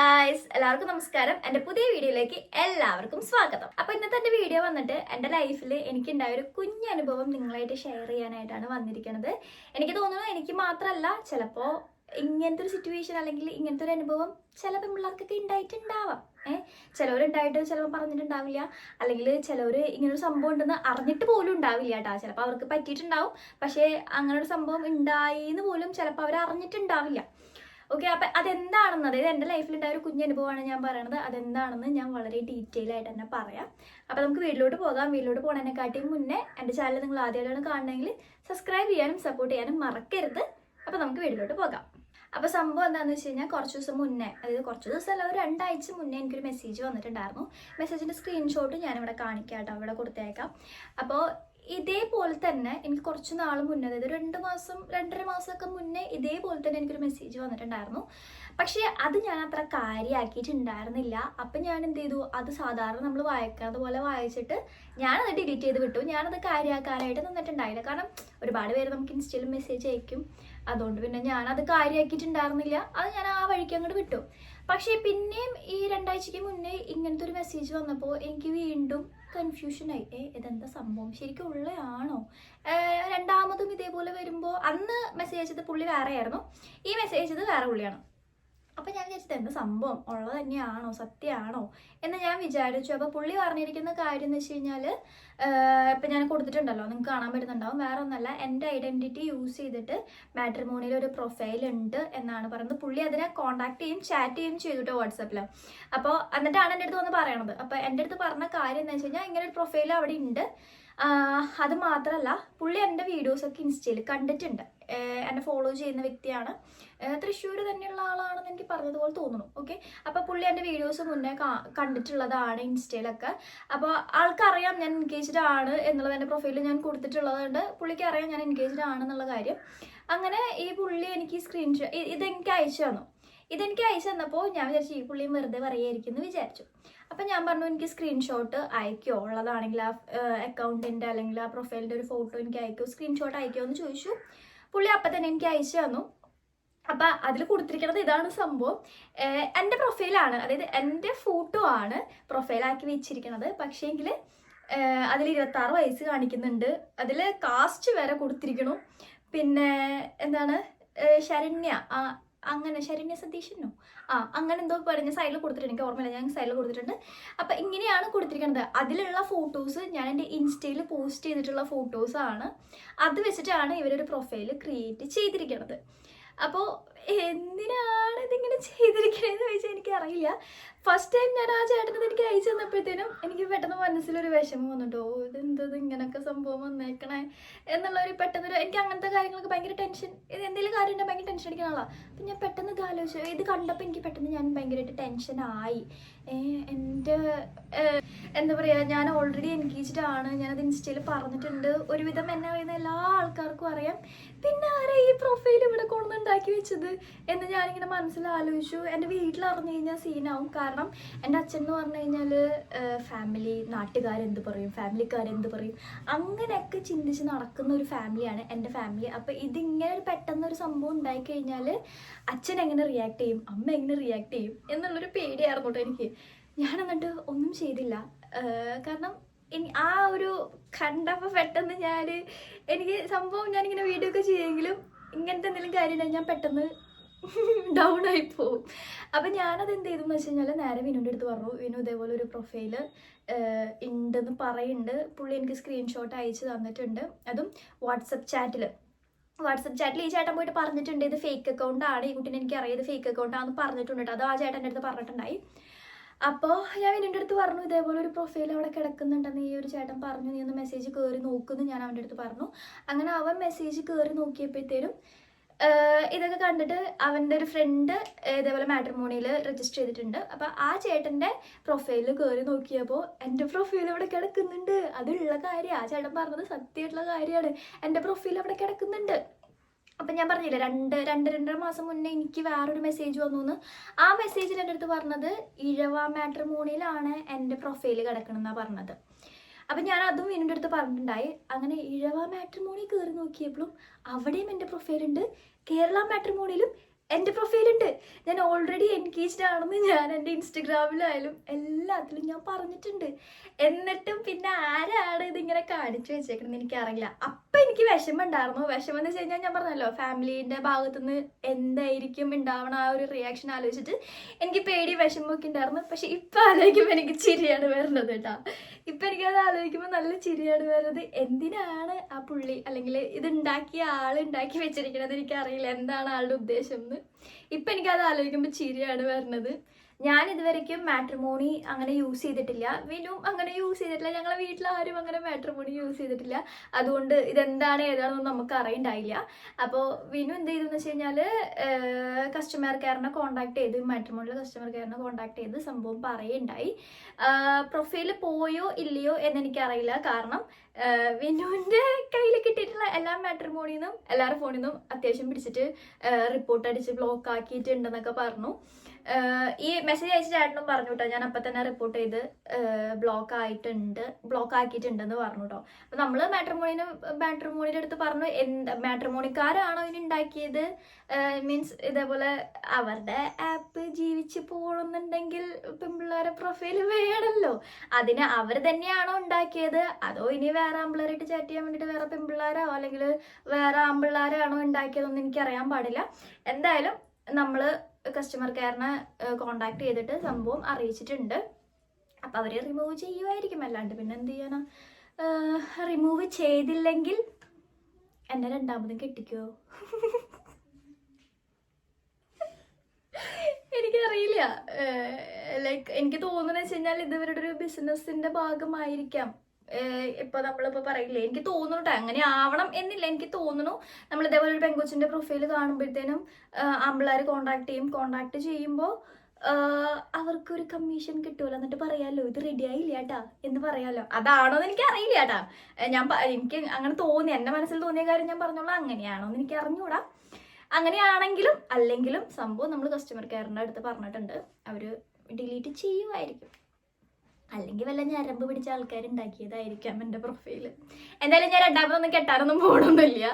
Guys എല്ലാവർക്കും നമസ്കാരം. എന്റെ പുതിയ വീഡിയോയിലേക്ക് എല്ലാവർക്കും സ്വാഗതം. അപ്പൊ ഇന്നത്തെ എന്റെ വീഡിയോ വന്നിട്ട് എന്റെ ലൈഫിൽ എനിക്ക് ഉണ്ടായ ഒരു കുഞ്ഞു അനുഭവം നിങ്ങളായിട്ട് ഷെയർ ചെയ്യാനായിട്ടാണ് വന്നിരിക്കുന്നത് എനിക്ക് തോന്നുന്നു എനിക്ക് മാത്രമല്ല ചിലപ്പോ ഇങ്ങനത്തെ ഒരു സിറ്റുവേഷൻ അല്ലെങ്കിൽ ഇങ്ങനത്തെ ഒരു അനുഭവം ചില പെൺപിള്ളേർക്കൊക്കെ ഉണ്ടായിട്ടുണ്ടാവാം. ഏഹ് ചിലവരുണ്ടായിട്ട് ചിലപ്പോൾ പറഞ്ഞിട്ടുണ്ടാവില്ല. അല്ലെങ്കിൽ ചിലവർ ഇങ്ങനൊരു സംഭവം ഉണ്ടെന്ന് അറിഞ്ഞിട്ട് പോലും ഉണ്ടാവില്ല കേട്ടോ. ചിലപ്പോൾ അവർക്ക് പറ്റിയിട്ടുണ്ടാവും. പക്ഷേ അങ്ങനെ ഒരു സംഭവം ഉണ്ടായി എന്ന് പോലും ചിലപ്പോൾ അവർ അറിഞ്ഞിട്ടുണ്ടാവില്ല ഓക്കെ അപ്പൊ അതെന്താണെന്ന് അതായത് എന്റെ ലൈഫിലുണ്ടായ ഒരു കുഞ്ഞു അനുഭവമാണ് ഞാൻ പറയണത്. അതെന്താണെന്ന് ഞാൻ വളരെ ഡീറ്റെയിൽ ആയിട്ട് തന്നെ പറയാം. അപ്പൊ നമുക്ക് വീട്ടിലോട്ട് പോകാം. വീട്ടിലോട്ട് പോകണതിനെക്കാട്ടിയും മുന്നേ എന്റെ ചാനൽ നിങ്ങൾ ആദ്യമായിട്ടാണ് കാണണമെങ്കിൽ സബ്സ്ക്രൈബ് ചെയ്യാനും സപ്പോർട്ട് ചെയ്യാനും മറക്കരുത്. അപ്പൊ നമുക്ക് വീട്ടിലോട്ട് പോകാം. അപ്പൊ സംഭവം എന്താണെന്ന് വെച്ച് കഴിഞ്ഞാൽ കുറച്ച് ദിവസം മുന്നേ അതായത് കുറച്ച് ദിവസം അല്ല ഒരു രണ്ടാഴ്ച മുന്നേ എനിക്കൊരു മെസ്സേജ് വന്നിട്ടുണ്ടായിരുന്നു. മെസ്സേജിന്റെ സ്ക്രീൻഷോട്ട് ഞാനിവിടെ കാണിക്കാം കേട്ടോ ഇവിടെ കൊടുത്തേക്കാം. അപ്പോൾ ഇതേപോലെ തന്നെ എനിക്ക് കുറച്ച് നാൾ മുന്നേ അതായത് രണ്ട് മാസം രണ്ടര മാസമൊക്കെ മുന്നേ ഇതേപോലെ തന്നെ എനിക്കൊരു മെസ്സേജ് വന്നിട്ടുണ്ടായിരുന്നു. പക്ഷേ അത് ഞാൻ അത്ര കാര്യമാക്കിയിട്ടുണ്ടായിരുന്നില്ല അപ്പം ഞാൻ എന്ത് ചെയ്തു? അത് സാധാരണ നമ്മൾ വായിക്കുന്നത് പോലെ വായിച്ചിട്ട് ഞാനത് ഡിലീറ്റ് ചെയ്ത് വിട്ടു. ഞാനത് കാര്യമാക്കാനായിട്ട് നിന്നിട്ടുണ്ടായില്ല. കാരണം ഒരുപാട് പേര് നമുക്ക് ഇൻസ്റ്റയിൽ മെസ്സേജ് അയക്കും. അതുകൊണ്ട് പിന്നെ ഞാനത് കാര്യമാക്കിയിട്ടുണ്ടായിരുന്നില്ല അത് ഞാൻ ആ വഴിക്ക് അങ്ങോട്ട് വിട്ടു. പക്ഷേ പിന്നെയും ഈ രണ്ടാഴ്ചക്ക് മുന്നേ ഇങ്ങനത്തെ ഒരു മെസ്സേജ് വന്നപ്പോൾ എനിക്ക് വീണ്ടും കൺഫ്യൂഷനായി ഏ ഇതെന്താ സംഭവം? ശരിക്കും ഉള്ളയാണോ? രണ്ടാമതും ഇതേപോലെ വരുമ്പോൾ അന്ന് മെസ്സേജ് അയച്ചത് പുള്ളി വേറെയായിരുന്നു. ഈ മെസ്സേജ് അയച്ചത് വേറെ പുള്ളിയാണ്. അപ്പം ഞാൻ വിചാരിച്ചത് എന്ത് സംഭവം? ഉള്ളത് തന്നെയാണോ? സത്യമാണോ? എന്ന് ഞാൻ വിചാരിച്ചു. അപ്പോൾ പുള്ളി പറഞ്ഞിരിക്കുന്ന കാര്യം എന്ന് വെച്ച് കഴിഞ്ഞാൽ ഇപ്പം ഞാൻ കൊടുത്തിട്ടുണ്ടല്ലോ നിങ്ങൾക്ക് കാണാൻ പറ്റുന്നുണ്ടാവും. വേറെ ഒന്നല്ല എന്റെ ഐഡന്റിറ്റി യൂസ് ചെയ്തിട്ട് മാട്രിമോണിയിൽ ഒരു പ്രൊഫൈൽ ഉണ്ട് എന്നാണ് പറയുന്നത്. പുള്ളി അതിനെ കോൺടാക്ട് ചെയ്യും ചാറ്റ് ചെയ്യും ചെയ്തിട്ട് വാട്സപ്പിൽ അപ്പോൾ എന്നിട്ടാണ് എന്റെ അടുത്ത് വന്ന് പറയണത്. അപ്പോൾ എന്റെ അടുത്ത് പറഞ്ഞ കാര്യം എന്ന് വെച്ച് കഴിഞ്ഞാൽ ഇങ്ങനെ ഒരു പ്രൊഫൈൽ അവിടെ ഉണ്ട്. അത് മാത്രമല്ല പുള്ളി എന്റെ വീഡിയോസൊക്കെ ഇൻസ്റ്റയിൽ കണ്ടിട്ടുണ്ട്. എന്നെ ഫോളോ ചെയ്യുന്ന വ്യക്തിയാണ്. തൃശ്ശൂർ തന്നെയുള്ള ആളാണെന്ന് എനിക്ക് പറഞ്ഞതുപോലെ തോന്നുന്നു ഓക്കെ അപ്പോൾ പുള്ളി എന്റെ വീഡിയോസ് മുന്നേ കണ്ടിട്ടുള്ളതാണ് ഇൻസ്റ്റയിലൊക്കെ അപ്പോൾ ആൾക്കറിയാം ഞാൻ എൻഗേജ്ഡ് ആണ് എന്നുള്ളത് എന്റെ പ്രൊഫൈലിൽ ഞാൻ കൊടുത്തിട്ടുള്ളതുകൊണ്ട് പുള്ളിക്ക് അറിയാം ഞാൻ എൻഗേജ്ഡ് ആണ് എന്നുള്ള കാര്യം. അങ്ങനെ ഈ പുള്ളി എനിക്ക് സ്ക്രീൻഷോട്ട് ഇതെനിക്ക് അയച്ചു തന്നു. ഇതെനിക്ക് അയച്ചു തന്നപ്പോൾ ഞാൻ വിചാരിച്ചു ഈ പുള്ളിയും വെറുതെ പറയുമായിരിക്കും എന്ന് വിചാരിച്ചു. അപ്പം ഞാൻ പറഞ്ഞു എനിക്ക് സ്ക്രീൻഷോട്ട് അയക്കോ ഉള്ളതാണെങ്കിൽ ആ അക്കൗണ്ടിന്റെ അല്ലെങ്കിൽ ആ പ്രൊഫൈലിന്റെ ഒരു ഫോട്ടോ എനിക്ക് അയക്കോ സ്ക്രീൻഷോട്ട് അയക്കോ എന്ന് ചോദിച്ചു. പുള്ളി അപ്പം തന്നെ എനിക്ക് അയച്ചു തന്നു. അപ്പം അതിൽ കൊടുത്തിരിക്കുന്നത് ഇതാണ് സംഭവം. എന്റെ പ്രൊഫൈലാണ് അതായത് എന്റെ ഫോട്ടോ ആണ് പ്രൊഫൈലാക്കി വെച്ചിരിക്കുന്നത് പക്ഷേങ്കിൽ അതിൽ ഇരുപത്താറ് വയസ്സ് കാണിക്കുന്നുണ്ട്. അതിൽ കാസ്റ്റ് വരെ കൊടുത്തിരിക്കണു. പിന്നെ എന്താണ്? ശരണ്യ ആ അങ്ങനെ ശരണ്യ സതീശനോ? ആ അങ്ങനെ എന്തോ പറഞ്ഞ സൈഡിൽ കൊടുത്തിട്ടുണ്ട്. എനിക്ക് ഓർമ്മയില്ല. ഞാൻ സൈഡിൽ കൊടുത്തിട്ടുണ്ട്. അപ്പം ഇങ്ങനെയാണ് കൊടുത്തിരിക്കുന്നത്. അതിലുള്ള ഫോട്ടോസ് ഞാൻ എന്റെ ഇൻസ്റ്റയിൽ പോസ്റ്റ് ചെയ്തിട്ടുള്ള ഫോട്ടോസ് ആണ്. അത് വെച്ചിട്ടാണ് ഇവരൊരു പ്രൊഫൈൽ ക്രിയേറ്റ് ചെയ്തിരിക്കുന്നത് അപ്പോൾ എന്തിനാണ് ഇതിങ്ങനെ ചെയ്തിരിക്കണതെന്ന് ചോദിച്ചാൽ എനിക്ക് അറിയില്ല ഫസ്റ്റ് ടൈം ഞാൻ ആ ചേട്ടനത് എനിക്ക് അയച്ചു തന്നപ്പോഴത്തേനും എനിക്ക് പെട്ടെന്ന് മനസ്സിലൊരു വിഷമം വന്നിട്ടോ ഇതെന്തത്? ഇങ്ങനൊക്കെ സംഭവം വന്നേക്കണേ. എന്നുള്ള ഒരു പെട്ടെന്നൊരു എനിക്ക് അങ്ങനത്തെ കാര്യങ്ങളൊക്കെ ഭയങ്കര ടെൻഷൻ ഇത് എന്തെങ്കിലും കാര്യം ഉണ്ടെങ്കിൽ ഭയങ്കര ടെൻഷൻ അടിക്കുന്ന അപ്പം ഞാൻ പെട്ടെന്ന് ഇത് ആലോചിച്ചു. ഇത് കണ്ടപ്പോൾ എനിക്ക് പെട്ടെന്ന് ഞാൻ ഭയങ്കരമായിട്ട് ടെൻഷനായി എന്റെ എന്താ പറയുക ഞാൻ ഓൾറെഡി എൻഗേജ്ഡ് ആണ്. ഞാനത് ഇൻസ്റ്റയിൽ പറഞ്ഞിട്ടുണ്ട്. ഒരുവിധം എന്നെ അറിയുന്ന എല്ലാ ആൾക്കാർക്കും അറിയാം. പിന്നെ ആരാ ഈ പ്രൊഫൈൽ ഇവിടെ കൊണ്ടുണ്ടാക്കി വെച്ചത്? എന്ന് ഞാനിങ്ങനെ മനസ്സിൽ ആലോചിച്ചു എന്റെ വീട്ടിൽ അറിഞ്ഞു കഴിഞ്ഞാൽ സീനാവും കാരണം എന്റെ അച്ഛൻ എന്ന് പറഞ്ഞു കഴിഞ്ഞാൽ ഫാമിലി നാട്ടുകാരെന്ത് പറയും ഫാമിലിക്കാരെന്ത് പറയും അങ്ങനെയൊക്കെ ചിന്തിച്ച് നടക്കുന്ന ഒരു ഫാമിലിയാണ് എന്റെ ഫാമിലി അപ്പോൾ ഇതിങ്ങനെ ഒരു പെട്ടെന്നൊരു സംഭവം ഉണ്ടായിക്കഴിഞ്ഞാൽ അച്ഛൻ എങ്ങനെ റിയാക്ട് ചെയ്യും അമ്മ എങ്ങനെ റിയാക്ട് ചെയ്യും എന്നുള്ളൊരു പേടിയായിരുന്നു കേട്ടോ എനിക്ക്. ഞാൻ എന്നിട്ട് ഒന്നും ചെയ്തില്ല. കാരണം ഇനി ആ ഒരു കണ്ടപ്പോൾ പെട്ടെന്ന് ഞാൻ എനിക്ക് സംഭവം ഞാനിങ്ങനെ വീഡിയോ ഒക്കെ ചെയ്യുമെങ്കിലും ഇങ്ങനത്തെ എന്തെങ്കിലും കാര്യമില്ല ഞാൻ പെട്ടെന്ന് ഡൗൺ ആയി പോവും. അപ്പം ഞാനത് എന്ത് ചെയ്തു? എന്ന് വെച്ച് കഴിഞ്ഞാൽ നേരെ വിനുവിന്റെ അടുത്ത് പറഞ്ഞു വിനു ഇതേപോലെ ഒരു പ്രൊഫൈൽ ഉണ്ടെന്ന് പറയുന്നുണ്ട് പുള്ളി എനിക്ക് സ്ക്രീൻഷോട്ട് അയച്ചു തന്നിട്ടുണ്ട്. അതും വാട്സപ്പ് ചാറ്റിൽ വാട്സപ്പ് ചാറ്റിൽ ഈ ചേട്ടൻ പോയിട്ട് പറഞ്ഞിട്ടുണ്ട് ഇത് ഫേക്ക് അക്കൗണ്ട് ആണ്. ഈ കുട്ടീനെ എനിക്ക് അറിയാം ഇത് ഫേക്ക് അക്കൗണ്ട് ആണെന്ന് പറഞ്ഞിട്ടുണ്ട് അതോ ആ ചേട്ടന്റെ അടുത്ത് പറഞ്ഞിട്ടുണ്ടായി? അപ്പോൾ ഞാൻ വിനുവിന്റെ അടുത്ത് പറഞ്ഞു ഇതേപോലെ ഒരു പ്രൊഫൈൽ അവിടെ കിടക്കുന്നുണ്ടെന്ന് ഈ ഒരു ചേട്ടൻ പറഞ്ഞു. നീ ഒന്ന് മെസ്സേജ് കയറി നോക്കുന്നു ഞാൻ അവന്റെ അടുത്ത് പറഞ്ഞു. അങ്ങനെ അവൻ മെസ്സേജ് കയറി നോക്കിയപ്പോഴത്തേനും ഇതൊക്കെ കണ്ടിട്ട് അവന്റെ ഒരു ഫ്രണ്ട് ഇതേപോലെ മാട്രിമോണിയിൽ രജിസ്റ്റർ ചെയ്തിട്ടുണ്ട്. അപ്പോൾ ആ ചേട്ടന്റെ പ്രൊഫൈലിൽ കയറി നോക്കിയപ്പോൾ എന്റെ പ്രൊഫൈൽ അവിടെ കിടക്കുന്നുണ്ട്. അതുള്ള കാര്യം ആ ചേട്ടൻ പറഞ്ഞത് സത്യമായിട്ടുള്ള കാര്യമാണ്. എന്റെ പ്രൊഫൈൽ അവിടെ കിടക്കുന്നുണ്ട്. അപ്പം ഞാൻ പറഞ്ഞില്ല രണ്ട് രണ്ട് രണ്ടര മാസം മുന്നേ എനിക്ക് വേറൊരു മെസ്സേജ് വന്നു എന്ന് ആ മെസ്സേജിൽ എന്റെ അടുത്ത് പറഞ്ഞത് ഇഴവ മാട്രിമോണിയിലാണ് എന്റെ പ്രൊഫൈൽ കിടക്കണമെന്നാണ് പറഞ്ഞത്. അപ്പം ഞാൻ അതും വീണ്ടും അടുത്ത് പറഞ്ഞിട്ടുണ്ടായി. അങ്ങനെ ഇഴവ മാട്രിമോണി കയറി നോക്കിയപ്പോഴും അവിടെയും എന്റെ പ്രൊഫൈലുണ്ട് കേരള മാട്രിമോണിയിലും എന്റെ പ്രൊഫൈലുണ്ട്. ഞാൻ ഓൾറെഡി എൻഗേജ്ഡ് ആണെന്ന് ഞാൻ എന്റെ ഇൻസ്റ്റഗ്രാമിലായാലും എല്ലാത്തിലും ഞാൻ പറഞ്ഞിട്ടുണ്ട്. എന്നിട്ടും പിന്നെ ആരാണ് ഇതിങ്ങനെ കാണിച്ചു വെച്ചേക്കണമെന്ന് എനിക്കറിയില്ല അപ്പം എനിക്ക് വിഷമം ഉണ്ടായിരുന്നു. വിഷമം എന്ന് വെച്ച് കഴിഞ്ഞാൽ ഞാൻ പറഞ്ഞല്ലോ ഫാമിലീന്റെ ഭാഗത്തുനിന്ന് എന്തായിരിക്കും ഉണ്ടാവണം ആ ഒരു റിയാക്ഷൻ ആലോചിച്ചിട്ട് എനിക്ക് പേടി വിഷമമൊക്കെ ഉണ്ടായിരുന്നു. പക്ഷെ ഇപ്പം ആലോചിക്കുമ്പോൾ എനിക്ക് ചിരിയാണ് വരുന്നത് കേട്ടോ. ഇപ്പം എനിക്കത് ആലോചിക്കുമ്പോൾ നല്ല ചിരിയാണ് വരുന്നത്. എന്തിനാണ് ആ പുള്ളി അല്ലെങ്കിൽ ഇത് ഉണ്ടാക്കിയ ആൾ ഉണ്ടാക്കി വെച്ചിരിക്കണത് എനിക്കറിയില്ല. എന്താണ് ആളുടെ ഉദ്ദേശം എന്ന്. ഇപ്പം എനിക്കത് ആലോചിക്കുമ്പോൾ ചിരിയാണ് വരുന്നത്. ഞാൻ ഇതുവരെയ്ക്കും മാട്രിമോണി അങ്ങനെ യൂസ് ചെയ്തിട്ടില്ല. വിനും അങ്ങനെ യൂസ് ചെയ്തിട്ടില്ല. ഞങ്ങളെ വീട്ടിൽ ആരും അങ്ങനെ മാട്രിമോണി യൂസ് ചെയ്തിട്ടില്ല. അതുകൊണ്ട് ഇതെന്താണ് ഏതാണെന്ന് നമുക്ക് അറിയണ്ടായില്ല. അപ്പോൾ വിനു എന്ത് ചെയ്തു എന്ന് വെച്ച് കഴിഞ്ഞാൽ കസ്റ്റമർ കെയറിനെ കോൺടാക്ട് ചെയ്ത് മാട്രിമോണിയിലെ കസ്റ്റമർ കെയറിനെ കോൺടാക്ട് ചെയ്ത് സംഭവം പറയുണ്ടായി. പ്രൊഫൈൽ പോയോ ഇല്ലയോ എന്ന് എനിക്കറിയില്ല കാരണം വിനുവിന്റെ കയ്യിൽ കിട്ടിയിട്ടുള്ള എല്ലാ മാട്രിമോണിയിൽ നിന്നും എല്ലാവരുടെ ഫോണിൽ നിന്നും അത്യാവശ്യം പിടിച്ചിട്ട് റിപ്പോർട്ട് അടിച്ച് ബ്ലോക്ക് ആക്കിയിട്ടുണ്ടെന്നൊക്കെ പറഞ്ഞു. ഈ മെസ്സേജ് അയച്ച ചേട്ടനും പറഞ്ഞു കേട്ടോ ഞാൻ അപ്പം തന്നെ റിപ്പോർട്ട് ചെയ്ത് ബ്ലോക്ക് ആയിട്ടുണ്ട് ബ്ലോക്ക് ആക്കിയിട്ടുണ്ടെന്ന് പറഞ്ഞു കേട്ടോ അപ്പം നമ്മൾ മാട്രിമോണിന് മാട്രിമോണിയുടെ അടുത്ത് പറഞ്ഞു എന്താ മാട്രിമോണിക്കാരാണോ ഇതിന് ഉണ്ടാക്കിയത് മീൻസ് ഇതേപോലെ അവരുടെ ആപ്പ് ജീവിച്ച് പോകണമെന്നുണ്ടെങ്കിൽ പെൺപിള്ളേരെ പ്രൊഫൈൽ വേണമല്ലോ അതിന് അവർ തന്നെയാണോ ഉണ്ടാക്കിയത് അതോ ഇനി വേറെ ആമ്പിള്ളേരായിട്ട് ചാറ്റ് ചെയ്യാൻ വേണ്ടിയിട്ട് വേറെ പെൺപിള്ളേരോ അല്ലെങ്കിൽ വേറെ ആമ്പിള്ളേരാണോ ഉണ്ടാക്കിയതൊന്നും എനിക്കറിയാൻ പാടില്ല. എന്തായാലും നമ്മൾ കസ്റ്റമർ കെയറിനെ കോണ്ടാക്ട് ചെയ്തിട്ട് സംഭവം അറിയിച്ചിട്ടുണ്ട്. അപ്പം അവർ റിമൂവ് ചെയ്യുമായിരിക്കും അല്ലാണ്ട് പിന്നെ എന്ത് ചെയ്യണം റിമൂവ് ചെയ്തില്ലെങ്കിൽ എന്നെ രണ്ടാമതും കെട്ടിക്കോ? എനിക്കറിയില്ല. ലൈക്ക് എനിക്ക് തോന്നുന്നത് വെച്ച് കഴിഞ്ഞാൽ ഇത് ഇവരുടെ ഒരു ബിസിനസിന്റെ ഭാഗമായിരിക്കാം. ഇപ്പൊ നമ്മളിപ്പോ പറയില്ലേ എനിക്ക് തോന്നുന്നു കേട്ടോ അങ്ങനെ ആവണം എന്നില്ല. എനിക്ക് തോന്നുന്നു നമ്മൾ ഇതേപോലെ ഒരു പെങ്കൊച്ചിന്റെ പ്രൊഫൈൽ കാണുമ്പോഴത്തേനും ആമ്പിള്ളേർ കോണ്ടാക്ട് ചെയ്യും. കോണ്ടാക്ട് ചെയ്യുമ്പോൾ അവർക്ക് ഒരു കമ്മീഷൻ കിട്ടുമല്ലോ എന്നിട്ട് പറയാലോ ഇത് റെഡി ആയില്ല കേട്ടാ എന്ന് പറയാലോ. അതാണോ എന്ന് എനിക്ക് അറിയില്ല കേട്ടാ ഞാൻ എനിക്ക് അങ്ങനെ തോന്നി. എന്റെ മനസ്സിൽ തോന്നിയ കാര്യം ഞാൻ പറഞ്ഞോളാം. അങ്ങനെയാണോ എന്ന് എനിക്ക് അറിഞ്ഞൂടാ. അങ്ങനെയാണെങ്കിലും അല്ലെങ്കിലും സംഭവം നമ്മൾ കസ്റ്റമർ കെയറിന്റെ അടുത്ത് പറഞ്ഞിട്ടുണ്ട്. അവർ ഡിലീറ്റ് ചെയ്യുമായിരിക്കും. അല്ലെങ്കിൽ വല്ല ഞരമ്പ് പിടിച്ച ആൾക്കാർ ഉണ്ടാക്കിയതായിരിക്കാം എന്റെ പ്രൊഫൈൽ എന്തായാലും ഞാൻ രണ്ടാമതൊന്നും കെട്ടാനൊന്നും പോകണമെന്നില്ല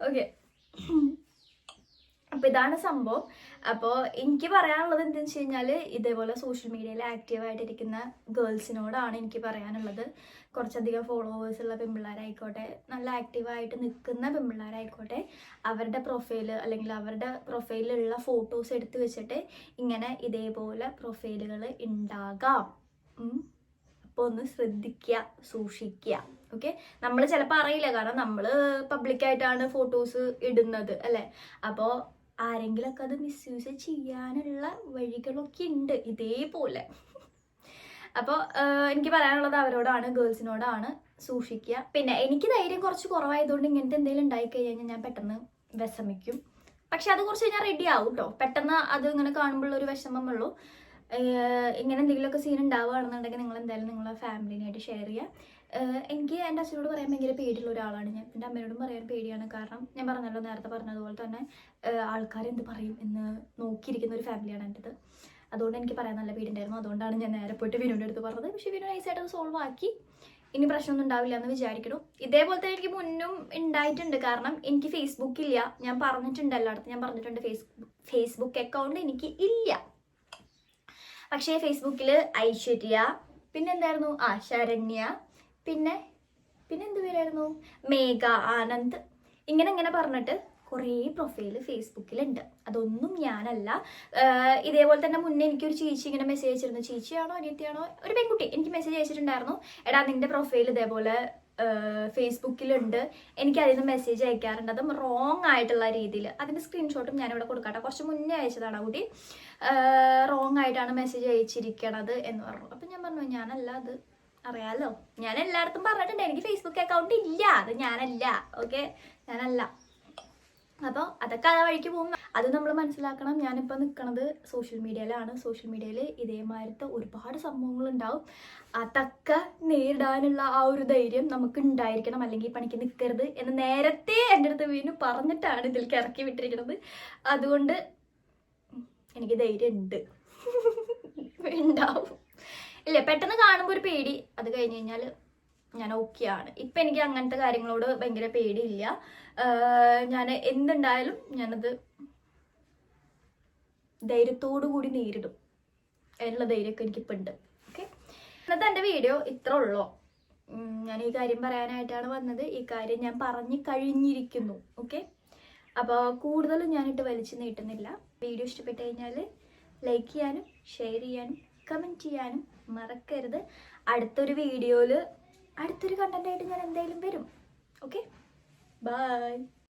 ഓക്കെ അപ്പൊ ഇതാണ് സംഭവം. അപ്പോൾ എനിക്ക് പറയാനുള്ളത് എന്താണെന്ന് വെച്ച് കഴിഞ്ഞാൽ ഇതേപോലെ സോഷ്യൽ മീഡിയയിൽ ആക്റ്റീവായിട്ടിരിക്കുന്ന ഗേൾസിനോടാണ് എനിക്ക് പറയാനുള്ളത്. കുറച്ചധികം ഫോളോവേഴ്സ് ഉള്ള പെൺപിള്ളേരായിക്കോട്ടെ നല്ല ആക്റ്റീവായിട്ട് നിൽക്കുന്ന പെൺപിള്ളേരായിക്കോട്ടെ അവരുടെ പ്രൊഫൈൽ അല്ലെങ്കിൽ അവരുടെ പ്രൊഫൈലിലുള്ള ഫോട്ടോസ് എടുത്തു വെച്ചിട്ട് ഇങ്ങനെ ഇതേപോലെ പ്രൊഫൈലുകൾ ഉണ്ടാകാം അപ്പോൾ ഒന്ന് ശ്രദ്ധിക്കുക സൂക്ഷിക്കുക ഓക്കെ നമ്മൾ ചിലപ്പോൾ അറിയില്ല. കാരണം നമ്മൾ പബ്ലിക്കായിട്ടാണ് ഫോട്ടോസ് ഇടുന്നത് അല്ലേ? അപ്പോൾ ആരെങ്കിലൊക്കെ അത് മിസ്യൂസ് ചെയ്യാനുള്ള വഴികളൊക്കെ ഉണ്ട് ഇതേപോലെ. അപ്പോൾ എനിക്ക് പറയാനുള്ളത് അവരോടാണ് ഗേൾസിനോടാണ് സൂക്ഷിക്കുക. പിന്നെ എനിക്ക് ധൈര്യം കുറച്ച് കുറവായതുകൊണ്ട് ഇങ്ങനത്തെ എന്തെങ്കിലും ഉണ്ടായി കഴിഞ്ഞാൽ ഞാൻ പെട്ടെന്ന് വിഷമിക്കും. പക്ഷെ അത് കുറച്ച് കഴിഞ്ഞാൽ റെഡി ആവും കേട്ടോ പെട്ടെന്ന് അത് ഇങ്ങനെ കാണുമ്പോൾ ഒരു വിഷമമുള്ളൂ. ഇങ്ങനെ എന്തെങ്കിലുമൊക്കെ സീൻ ഉണ്ടാവുകയാണെന്നുണ്ടെങ്കിൽ നിങ്ങൾ എന്തായാലും നിങ്ങളെ ഫാമിലിനായിട്ട് ഷെയർ ചെയ്യുക. എനിക്ക് എന്റെ അച്ഛനോട് പറയാൻ ഭയങ്കര പേടിയുള്ള ഒരാളാണ്. ഞാൻ എന്റെ അമ്മയോടും പറയാൻ പേടിയാണ്. കാരണം ഞാൻ പറഞ്ഞല്ലോ നേരത്തെ പറഞ്ഞതുപോലെ തന്നെ ആൾക്കാർ എന്ത് പറയും എന്ന് നോക്കിയിരിക്കുന്ന ഒരു ഫാമിലിയാണ് എന്റെത് അതുകൊണ്ട് എനിക്ക് പറയാൻ നല്ല പേടിയുണ്ടായിരുന്നു. അതുകൊണ്ടാണ് ഞാൻ നേരെ പോയിട്ട് വിനുവിന്റെ അടുത്ത് പറഞ്ഞത്. പക്ഷേ വിനു നൈസായിട്ട് അത് സോൾവ് ആക്കി. ഇനി പ്രശ്നമൊന്നും ഉണ്ടാവില്ല എന്ന് വിചാരിക്കുന്നു. ഇതേപോലെ തന്നെ എനിക്ക് മുന്നും ഉണ്ടായിട്ടുണ്ട് കാരണം എനിക്ക് ഫേസ്ബുക്ക് ഇല്ല. ഞാൻ പറഞ്ഞിട്ടുണ്ട് എല്ലായിടത്തും. ഞാൻ പറഞ്ഞിട്ടുണ്ട് ഫേസ്ബുക്ക് ഫേസ്ബുക്ക് അക്കൗണ്ട് എനിക്ക് ഇല്ല. പക്ഷേ ഫേസ്ബുക്കിൽ ഐശ്വര്യ പിന്നെന്തായിരുന്നു ആ ശരണ്യ പിന്നെ പിന്നെ എന്ത് പേരായിരുന്നു? മേഘ ആനന്ദ്. ഇങ്ങനെ ഇങ്ങനെ പറഞ്ഞിട്ട് കുറേ പ്രൊഫൈൽ ഫേസ്ബുക്കിലുണ്ട് അതൊന്നും ഞാനല്ല. ഇതേപോലെ തന്നെ മുന്നേ എനിക്കൊരു ചേച്ചി ഇങ്ങനെ മെസ്സേജ് അയച്ചിരുന്നു. ചേച്ചിയാണോ അനിയത്തിയാണോ? ഒരു പെൺകുട്ടി. എനിക്ക് മെസ്സേജ് അയച്ചിട്ടുണ്ടായിരുന്നു. എടാ നിന്റെ പ്രൊഫൈൽ ഇതേപോലെ ഫേസ്ബുക്കിലുണ്ട് എനിക്ക് അതിൽ നിന്ന് മെസ്സേജ് അയക്കാറുണ്ട്. അതും റോങ് ആയിട്ടുള്ള രീതിയിൽ. അതിന്റെ സ്ക്രീൻഷോട്ടും ഞാനിവിടെ കൊടുക്കട്ടെ കുറച്ച് മുന്നേ അയച്ചതാണ് ആ കുട്ടി. റോങ് ആയിട്ടാണ് മെസ്സേജ് അയച്ചിരിക്കണത് എന്ന് പറഞ്ഞു. അപ്പം ഞാൻ പറഞ്ഞു ഞാനല്ല അത്. അറിയാലോ? ഞാൻ എല്ലായിടത്തും പറഞ്ഞിട്ടുണ്ട്. എനിക്ക് ഫേസ്ബുക്ക് അക്കൗണ്ട് ഇല്ല. അത് ഞാനല്ല. ഓക്കെ ഞാനല്ല. അപ്പോൾ അതൊക്കെ ആ വഴിക്ക് പോകും അത് നമ്മൾ മനസ്സിലാക്കണം. ഞാനിപ്പോൾ നിൽക്കുന്നത് സോഷ്യൽ മീഡിയയിലാണ് സോഷ്യൽ മീഡിയയിൽ ഇതേമാതിരത്തെ ഒരുപാട് സംഭവങ്ങൾ ഉണ്ടാവും അതൊക്കെ നേരിടാനുള്ള ആ ഒരു ധൈര്യം നമുക്ക് ഉണ്ടായിരിക്കണം അല്ലെങ്കിൽ പണിക്ക് നിൽക്കരുത് എന്ന് നേരത്തെ എന്റെ അടുത്ത് വീണ്ടും പറഞ്ഞിട്ടാണ് ഇതിലേക്ക് ഇറക്കി വിട്ടിരിക്കുന്നത് അതുകൊണ്ട് എനിക്ക് ധൈര്യം ഉണ്ട് ഉണ്ടാവും. ഇല്ല പെട്ടെന്ന് കാണുമ്പോൾ ഒരു പേടി. അത് കഴിഞ്ഞ് കഴിഞ്ഞാൽ ഞാൻ ഓക്കെ ആണ്. ഇപ്പം എനിക്ക് അങ്ങനത്തെ കാര്യങ്ങളോട് ഭയങ്കര പേടിയില്ല. ഞാൻ എന്തുണ്ടായാലും ഞാനത് ധൈര്യത്തോടു കൂടി നേരിടും. അതിനുള്ള ധൈര്യമൊക്കെ എനിക്കിപ്പോൾ ഉണ്ട്. ഓക്കെ ഇന്നത്തെ എന്റെ വീഡിയോ ഇത്ര ഉള്ളോ. ഞാൻ ഈ കാര്യം പറയാനായിട്ടാണ് വന്നത്. ഈ കാര്യം ഞാൻ പറഞ്ഞു കഴിഞ്ഞിരിക്കുന്നു. ഓക്കെ അപ്പോൾ കൂടുതലും ഞാനിട്ട് വലിച്ചു നീട്ടുന്നില്ല. വീഡിയോ ഇഷ്ടപ്പെട്ട് കഴിഞ്ഞാൽ ലൈക്ക് ചെയ്യാനും ഷെയർ ചെയ്യാനും കമന്റ് ചെയ്യാനും മറക്കരുത്. അടുത്തൊരു വീഡിയോയിൽ അടുത്തൊരു കണ്ടന്റായിട്ട് ഞാൻ എന്തായാലും വരും. Okay bye